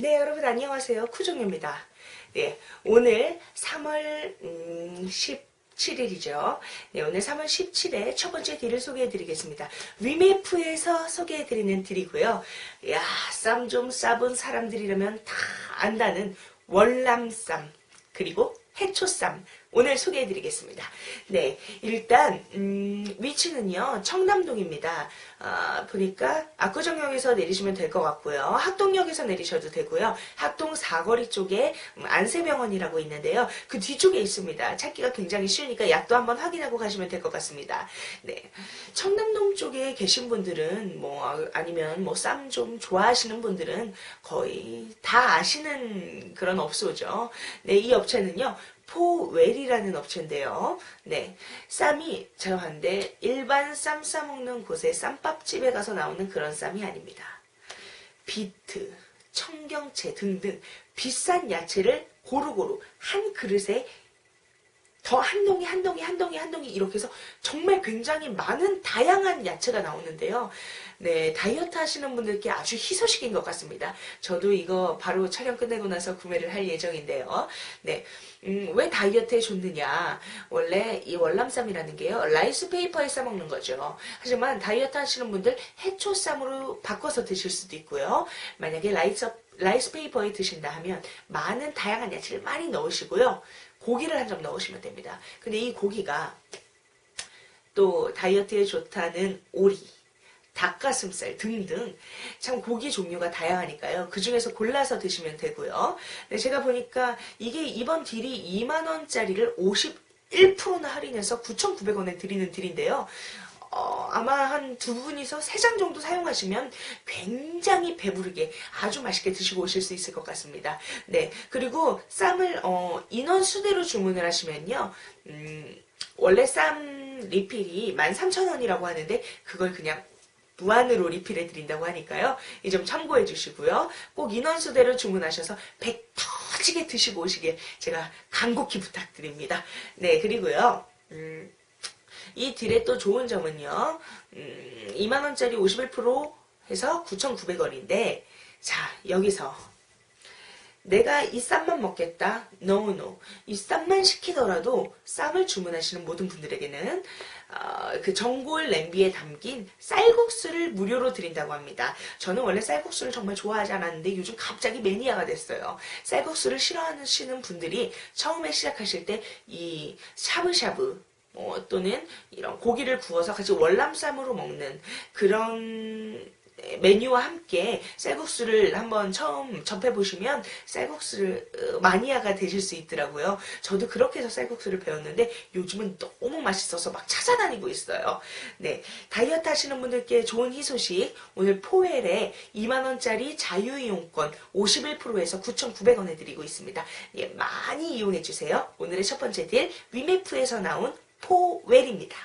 네, 여러분 안녕하세요. 쿠종입니다. 네, 오늘 3월 음, 17일이죠. 네, 오늘 3월 17일 첫 번째 딜을 소개해 드리겠습니다. 위메프에서 소개해 드리는 딜이고요. 야, 쌈 좀 싸본 사람들이라면 다 안다는 월남쌈 그리고 해초쌈 오늘 소개해드리겠습니다. 네, 일단 음, 위치는요 청남동입니다. 아, 보니까 압구정역에서 내리시면 될 것 같고요. 학동역에서 내리셔도 되고요. 학동 사거리 쪽에 음, 안세병원이라고 있는데요. 그 뒤쪽에 있습니다. 찾기가 굉장히 쉬우니까 약도 한번 확인하고 가시면 될 것 같습니다. 네, 청남동 쪽에 계신 분들은 뭐 아, 아니면 뭐 쌈 좀 좋아하시는 분들은 거의 다 아시는 그런 업소죠. 네, 이 업체는요. 포웰이라는 업체인데요. 네. 쌈이 저한데 일반 쌈 싸먹는 곳에 쌈밥집에 가서 나오는 그런 쌈이 아닙니다. 비트, 청경채 등등 비싼 야채를 고루고루 한 그릇에 더 한 동이 한 동이 한 동이 한 동이 이렇게 해서 정말 굉장히 많은 다양한 야채가 나오는데요. 네, 다이어트 하시는 분들께 아주 희소식인 것 같습니다. 저도 이거 바로 촬영 끝내고 나서 구매를 할 예정인데요. 네, 음, 왜 다이어트에 좋느냐? 원래 이 월남쌈이라는 게요, 라이스 페이퍼에 싸먹는 거죠. 하지만 다이어트 하시는 분들 해초쌈으로 바꿔서 드실 수도 있고요. 만약에 라이스, 라이스 페이퍼에 드신다 하면 많은 다양한 야채를 많이 넣으시고요. 고기를 한 점 넣으시면 됩니다. 근데 이 고기가 또 다이어트에 좋다는 오리, 닭가슴살 등등 참 고기 종류가 다양하니까요. 그 중에서 골라서 드시면 되고요. 네, 제가 보니까 이게 이번 딜이 2만 원짜리를 51%나 할인해서 9,900원에 드리는 딜인데요. 어, 아마 한 두 분이서 세 장 정도 사용하시면 굉장히 배부르게 아주 맛있게 드시고 오실 수 있을 것 같습니다. 네. 그리고 쌈을, 어, 인원 수대로 주문을 하시면요. 음, 원래 쌈 리필이 13,000원이라고 하는데 그걸 그냥 무한으로 리필해 드린다고 하니까요. 이 점 참고해 주시고요. 꼭 인원수대로 주문하셔서 백 터지게 드시고 오시길 제가 간곡히 부탁드립니다. 네, 그리고요. 음, 이 딜의 또 좋은 점은요. 음, 2만원짜리 51% 해서 9,900원인데 자, 여기서 내가 이 쌈만 먹겠다. No, no. 이 쌈만 시키더라도 쌈을 주문하시는 모든 분들에게는 어, 그 전골 냄비에 담긴 쌀국수를 무료로 드린다고 합니다. 저는 원래 쌀국수를 정말 좋아하지 않았는데 요즘 갑자기 매니아가 됐어요. 쌀국수를 싫어하시는 분들이 처음에 시작하실 때 이 샤브샤브 뭐 또는 이런 고기를 구워서 같이 월남쌈으로 먹는 그런 메뉴와 함께 쌀국수를 한번 처음 접해보시면 쌀국수를 어, 마니아가 되실 수 있더라고요. 저도 그렇게 해서 쌀국수를 배웠는데 요즘은 너무 맛있어서 막 찾아다니고 있어요. 네, 다이어트 하시는 분들께 좋은 희소식 오늘 포웰에 2만원짜리 자유이용권 51%에서 9,900원에 드리고 있습니다. 예, 많이 이용해주세요. 오늘의 첫 번째 딜 위메프에서 나온 포웰입니다.